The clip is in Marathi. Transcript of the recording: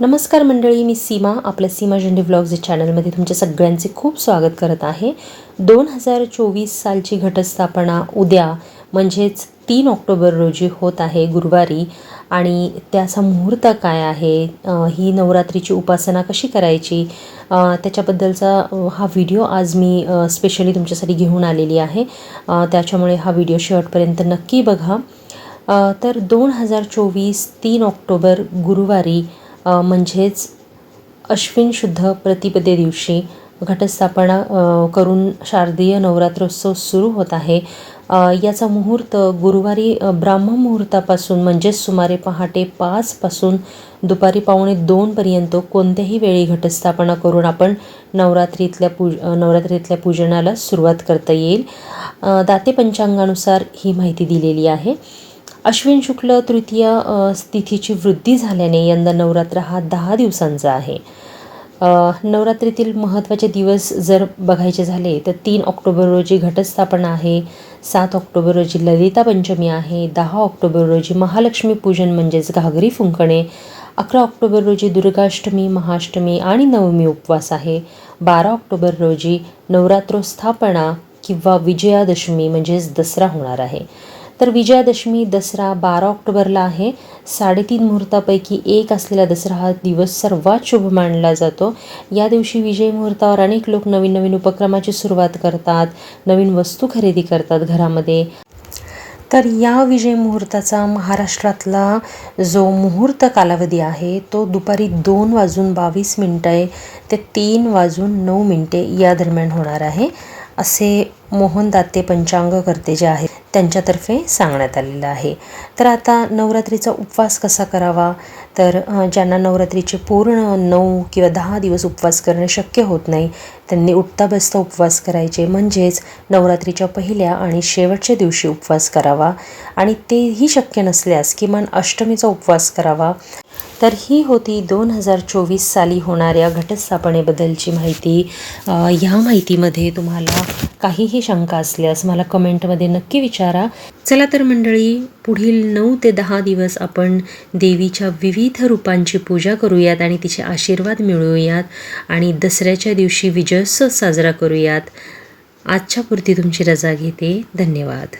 नमस्कार मंडळी मी सीमा आपल्या सीमा झेंडे व्लॉग्स या चॅनलमध्ये तुमच्या सगळ्यांचे खूप स्वागत करत आहे. दोन हजार चोवीस सालची घटस्थापना उद्या म्हणजेच तीन ऑक्टोबर रोजी होत आहे गुरुवारी. आणि त्याचा मुहूर्त काय आहे? ही नवरात्रीची उपासना कशी करायची? त्याच्याबद्दलचा हा व्हिडिओ आज मी स्पेशली तुमच्यासाठी घेऊन आलेली आहे. त्याच्यामुळे हा व्हिडिओ शेवटपर्यंत नक्की बघा. तर दोन हजार चोवीस तीन ऑक्टोबर गुरुवारी म्हणजेच अश्विन शुद्ध प्रतिपदे दिवशी घटस्थापना करून शारदीय नवरात्रोत्सव सुरू होत आहे. याचा मुहूर्त गुरुवारी ब्राह्ममुहूर्तापासून ब्राह्म मुहूर्तापासून म्हणजेच सुमारे पहाटे पाचपासून दुपारी पावणे दोनपर्यंत कोणत्याही वेळी घटस्थापना करून आपण नवरात्रीतल्या पूज नवरात्रीतल्या पूजनाला सुरुवात करता येईल. दाते पंचांगानुसार ही माहिती दिलेली आहे. अश्विन शुक्ल तृतीय तिथीची वृद्धी झाल्याने यंदा नवरात्र हा दहा दिवसांचा आहे. नवरात्रीतील महत्त्वाचे दिवस जर बघायचे झाले तर तीन ऑक्टोबर रोजी घटस्थापना आहे सात ऑक्टोबर रोजी ललिता पंचमी आहे दहा ऑक्टोबर रोजी महालक्ष्मी पूजन म्हणजेच घागरी फुंकणे अकरा ऑक्टोबर रोजी दुर्गाष्टमी महाष्टमी आणि नवमी उपवास आहे बारा ऑक्टोबर रोजी नवरात्रोस्थापना किंवा विजयादशमी म्हणजेच दसरा होणार आहे. तर विजयादशमी दसरा बारा ऑक्टोबरला आहे. साडेतीन मुहूर्तापैकी एक असलेला दसरा हा दिवस सर्वात शुभ मानला जातो. या दिवशी विजय मुहूर्तावर अनेक लोक नवीन नवीन उपक्रमाची सुरुवात करतात नवीन वस्तू खरेदी करतात घरामध्ये. तर या विजय मुहूर्ताचा महाराष्ट्रातला जो मुहूर्त कालावधी आहे तो दुपारी दोन वाजून बावीस मिनटे ते तीन वाजून नऊ मिनटे या दरम्यान होणार आहे. असे मोहनदाते पंचांग पंचांगकर्ते जे आहेत त्यांच्यातर्फे सांगण्यात आलेलं आहे. तर आता नवरात्रीचा उपवास कसा करावा? तर ज्यांना नवरात्रीचे पूर्ण नऊ किंवा दहा दिवस उपवास करणे शक्य होत नाही त्यांनी उठता बसता उपवास करायचे. म्हणजेच नवरात्रीच्या पहिल्या आणि शेवटच्या दिवशी उपवास करावा. आणि तेही शक्य नसल्यास किमान अष्टमीचा उपवास करावा. तर ही होती दोन हजार चोवीस साली होणाऱ्या घटस्थापनेबद्दलची माहिती. ह्या माहितीमध्ये तुम्हाला काहीही शंका असल्यास मला कमेंटमध्ये नक्की विचारा. चला तर मंडळी पुढील नऊ ते दहा दिवस आपण देवीच्या विविध रूपांची पूजा करूयात आणि तिचे आशीर्वाद मिळवूयात आणि दसऱ्याच्या दिवशी विजयोत्सव साजरा करूयात. आजच्या पुरती तुमची रजा घेते. धन्यवाद.